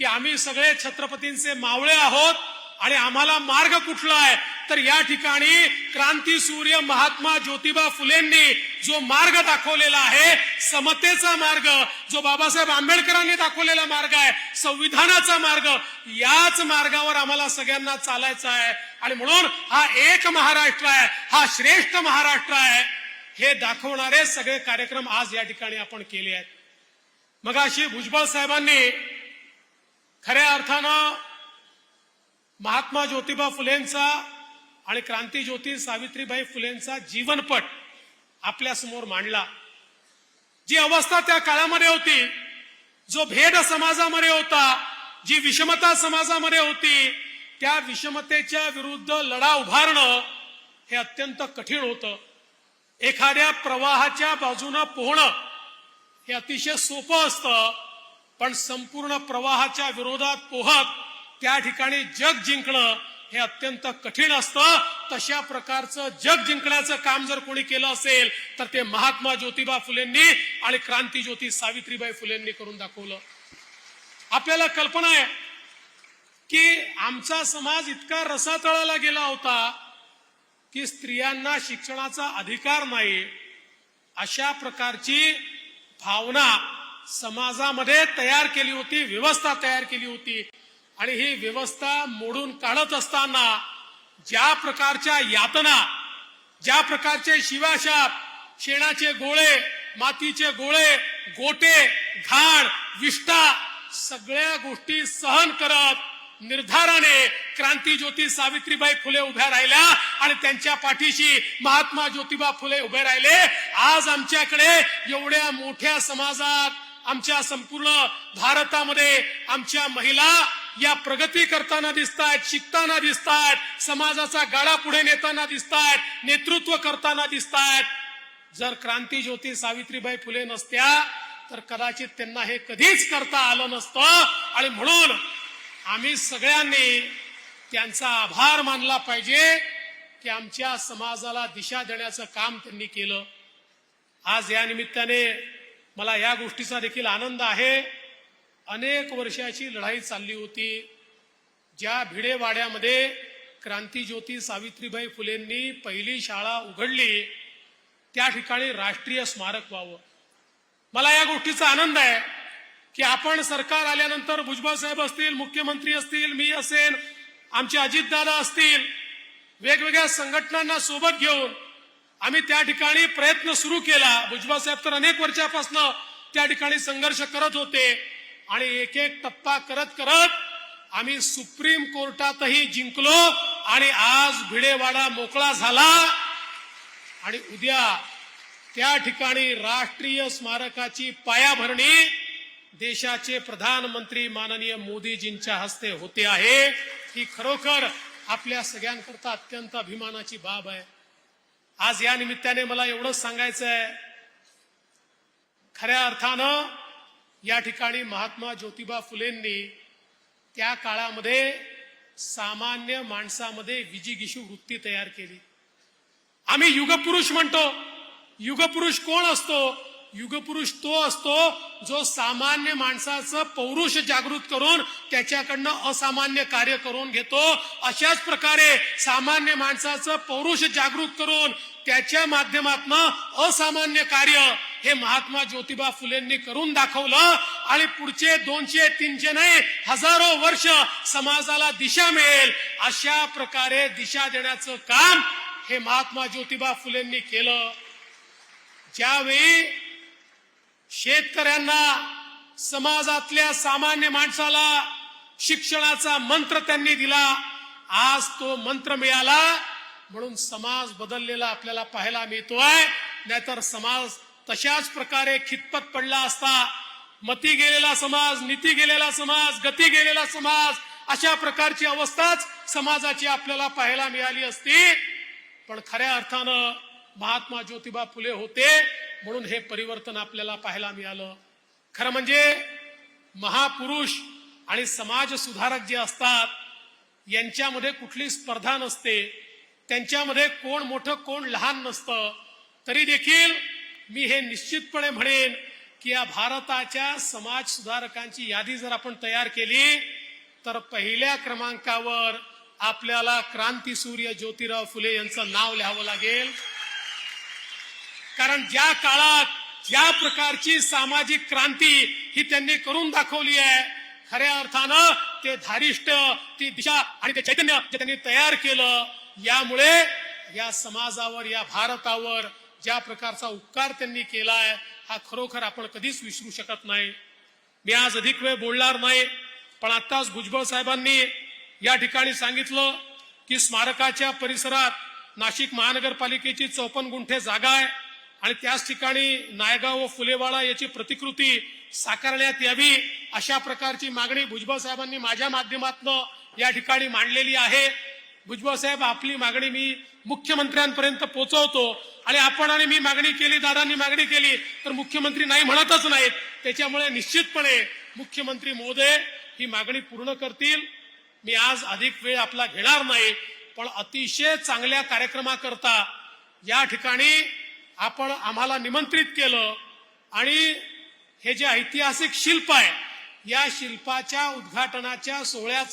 की आम्ही सगळे छत्रपतींचे मावळे आहोत आणि आम्हाला मार्ग कुठला आहे? तर या ठिकाणी क्रांती सूर्य महात्मा ज्योतिबा फुलेंनी जो मार्ग दाखवलेला आहे समतेचा मार्ग जो बाबासाहेब आंबेडकरांनी दाखवलेला मार्ग आहे संविधानाचा मार्ग याच मार्गावर आम्हाला सगळ्यांना चालायचं आहे. आणि म्हणून हा एक महाराष्ट्र आहे हा श्रेष्ठ महाराष्ट्र आहे. हे दाखवणारे सगळे कार्यक्रम आज या ठिकाणी आपण केले आहेत. मग अशी भुजबळ साहेबांनी खऱ्या अर्थानं महात्मा ज्योतिबा फुलेंचा आणि क्रांती ज्योती सावित्रीबाई फुलेंचा जीवनपट आपल्यासमोर मांडला. जी अवस्था त्या काळामध्ये होती जो भेद समाजामध्ये होता जी विषमता समाजामध्ये होती त्या विषमतेच्या विरुद्ध लढा उभारणं हे अत्यंत कठीण होतं. एखाद्या प्रवाहाच्या बाजूनं पोहणं हे अतिशय सोपं असतं. पण संपूर्ण प्रवाहाच्या विरोधात पोहत त्या ठिकाणी जग जिंकणं हे अत्यंत कठीण असतं. तशा प्रकारचं जग जिंकण्याचं काम जर कोणी केलं असेल तर ते महात्मा ज्योतिबा फुलेंनी आणि क्रांतीज्योती सावित्रीबाई फुलेंनी करून दाखवलं. आपल्याला कल्पना आहे की आमचा समाज इतका रसातळाला गेला होता की स्त्रियांना शिक्षणाचा अधिकार नाही. अशा प्रकारची भावना समाजामध्ये तयार केली होती व्यवस्था तयार केली होती. आणि ही व्यवस्था मोडून काढत असताना ज्या प्रकारच्या यातना ज्या प्रकारचे शिवाशाप शेणाचे गोळे मातीचे गोळे गोटे घाण विष्ठा सगळ्या गोष्टी सहन करत निर्धाराने क्रांती ज्योती सावित्रीबाई फुले उभ्या राहिल्या आणि त्यांच्या पाठीशी महात्मा ज्योतिबा फुले उभे राहिले. आज आमच्याकडे एवढ्या मोठ्या समाजात आमच्या संपूर्ण भारतामध्ये आमच्या महिला या प्रगती करताना दिसतायत शिकताना दिसतायत समाजाचा गाडा पुढे नेताना दिसतायत नेतृत्व करताना दिसतायत. जर क्रांती ज्योती सावित्रीबाई फुले नसत्या तर कदाचित त्यांना हे कधीच करता आलं नसतं. आणि म्हणून आम्ही सगळ्यांनी त्यांचा आभार मानला पाहिजे की आमच्या समाजाला दिशा देण्याचं काम त्यांनी केलं. आज या निमित्ताने मला या गोष्टीचा देखील आनंद आहे. अनेक वर्षाची लढाई चालली होती. ज्या भिडेवाड्यामध्ये क्रांतीज्योती सावित्रीबाई फुलेंनी पहिली शाळा उघडली त्या ठिकाणी राष्ट्रीय स्मारक व्हावं. मला या गोष्टीचा आनंद आहे की आपण सरकार आल्यानंतर भुजबळ साहेब असतील मुख्यमंत्री असतील मी असेल आमचे अजितदादा असतील वेगवेगळ्या संघटनांना सोबत घेऊन आम्ही त्या ठिकाणी प्रयत्न सुरू केला. भुजबळ साहेब तर अनेक वर्षापासून त्या ठिकाणी संघर्ष करत होते. आणि एक एक टप्पा करत करत आम्ही सुप्रीम कोर्टातही जिंकलो आणि आज भिडेवाडा मोकळा झाला. आणि उद्या त्या ठिकाणी राष्ट्रीय स्मारकाची पायाभरणी देशाचे प्रधानमंत्री माननीय मोदीजींच्या हस्ते होते आहे. ही खरोखर आपल्या सगळ्यांकरता अत्यंत अभिमानाची बाब आहे. आज या निमित्ताने मला एवढंच सांगायचं आहे खऱ्या अर्थानं या ठिकाणी महात्मा ज्योतिबा फुलेंनी त्या काळामध्ये सामान्य माणसामध्ये विजिगिशू वृत्ती तयार केली. आम्ही युगपुरुष म्हणतो. युगपुरुष कोण असतो? युगपुरुष तो असतो जो सामान्य माणसाचं पौरुष जागृत करून त्याच्याकडनं असामान्य कार्य करून घेतो. अशाच प्रकारे सामान्य माणसाचं पौरुष जागृत करून त्याच्या माध्यमातनं असामान्य कार्य हे महात्मा ज्योतिबा फुलेंनी करून दाखवलं आणि पुढचे दोनशे तीनशे नाही हजारो वर्ष समाजाला दिशा मिळेल अशा प्रकारे दिशा देण्याचं काम हे महात्मा ज्योतिबा फुलेंनी केलं. ज्यावेळी शेतकऱ्यांना समाजातल्या सामान्य माणसाला शिक्षणाचा मंत्र त्यांनी दिला आज तो मंत्र मिळाला. म्हणून समाज बदललेला आपल्याला पाहायला मिळतोय. नाहीतर समाज तशाच प्रकारे खितपत पडला असता मती गेलेला समाज नीती गेलेला समाज गती गेलेला समाज अशा प्रकारची अवस्थाच समाजाची आपल्याला पाहायला मिळाली असती. पण खऱ्या अर्थानं महात्मा ज्योतिबा फुले होते म्हणून हे परिवर्तन आपल्याला पाहायला मिळालं. खरं म्हणजे महापुरुष आणि समाज सुधारक जे असतात यांच्यामध्ये कुठली स्पर्धा नसते. त्यांच्यामध्ये कोण मोठं कोण लहान नसतं. तरी देखील मी हे निश्चितपणे म्हणेन की या भारताच्या समाज सुधारकांची यादी जर आपण तयार केली तर पहिल्या क्रमांकावर आपल्याला क्रांती सूर्य ज्योतिराव फुले यांचं नाव लिहावं लागेल. कारण ज्या काळात ज्या प्रकारची सामाजिक क्रांती ही त्यांनी करून दाखवली आहे खऱ्या अर्थानं ते धारिष्ट ती दिशा आणि ते चैतन्य जे त्यांनी तयार केलं यामुळे या समाजावर या भारतावर ज्या प्रकारचा उपकार त्यांनी केलाय हा खरोखर आपण कधीच विसरू शकत नाही. मी आज अधिक वेळ बोलणार नाही पण आताच भुजबळ साहेबांनी या ठिकाणी सांगितलं की स्मारकाच्या परिसरात नाशिक महानगरपालिकेची चौपन्न गुंठे जागा आहे आणि त्याच ठिकाणी नायगाव व फुलेवाडा याची प्रतिकृती साकारण्यात यावी अशा प्रकारची मागणी भुजबळ साहेबांनी माझ्या माध्यमातून या ठिकाणी मांडलेली आहे. भुजबळ साहेब आपली मागणी मी मुख्यमंत्र्यांपर्यंत पोहोचवतो आणि आपण आणि मी मागणी केली दादांनी मागणी केली तर मुख्यमंत्री नाही म्हणतच नाहीत. त्याच्यामुळे निश्चितपणे मुख्यमंत्री मोदय ही मागणी पूर्ण करतील. मी आज अधिक वेळ आपला घेणार नाही पण अतिशय चांगल्या कार्यक्रमाकरता या ठिकाणी आपण आम्हाला निमंत्रित केलं. आणि हे जे ऐतिहासिक शिल्प आहे या शिल्पाच्या उद्घाटनाच्या सोहळ्याचं